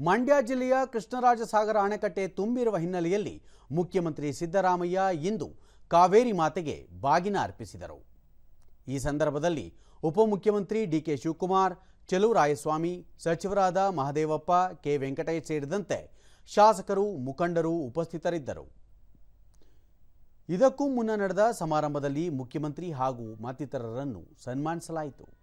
ಮಂಡ್ಯ ಜಿಲ್ಲೆಯ ಕೃಷ್ಣರಾಜಸಾಗರ ಅಣೆಕಟ್ಟೆ ತುಂಬಿರುವ ಹಿನ್ನೆಲೆಯಲ್ಲಿ ಮುಖ್ಯಮಂತ್ರಿ ಸಿದ್ದರಾಮಯ್ಯ ಇಂದು ಕಾವೇರಿ ಮಾತೆಗೆ ಬಾಗಿನ ಅರ್ಪಿಸಿದರು. ಈ ಸಂದರ್ಭದಲ್ಲಿ ಉಪಮುಖ್ಯಮಂತ್ರಿ ಡಿಕೆ ಶಿವಕುಮಾರ್ ಚೆಲುವರಾಯಸ್ವಾಮಿ ಸಚಿವರಾದ ಮಹದೇವಪ್ಪ, ಕೆ. ವೆಂಕಟೇಶ್ ಸೇರಿದಂತೆ ಶಾಸಕರು, ಮುಖಂಡರು ಉಪಸ್ಥಿತರಿದ್ದರು. ಇದಕ್ಕೂ ಮುನ್ನ ನಡೆದ ಸಮಾರಂಭದಲ್ಲಿ ಮುಖ್ಯಮಂತ್ರಿ ಹಾಗೂ ಮತ್ತಿತರರನ್ನು ಸನ್ಮಾನಿಸಲಾಯಿತು.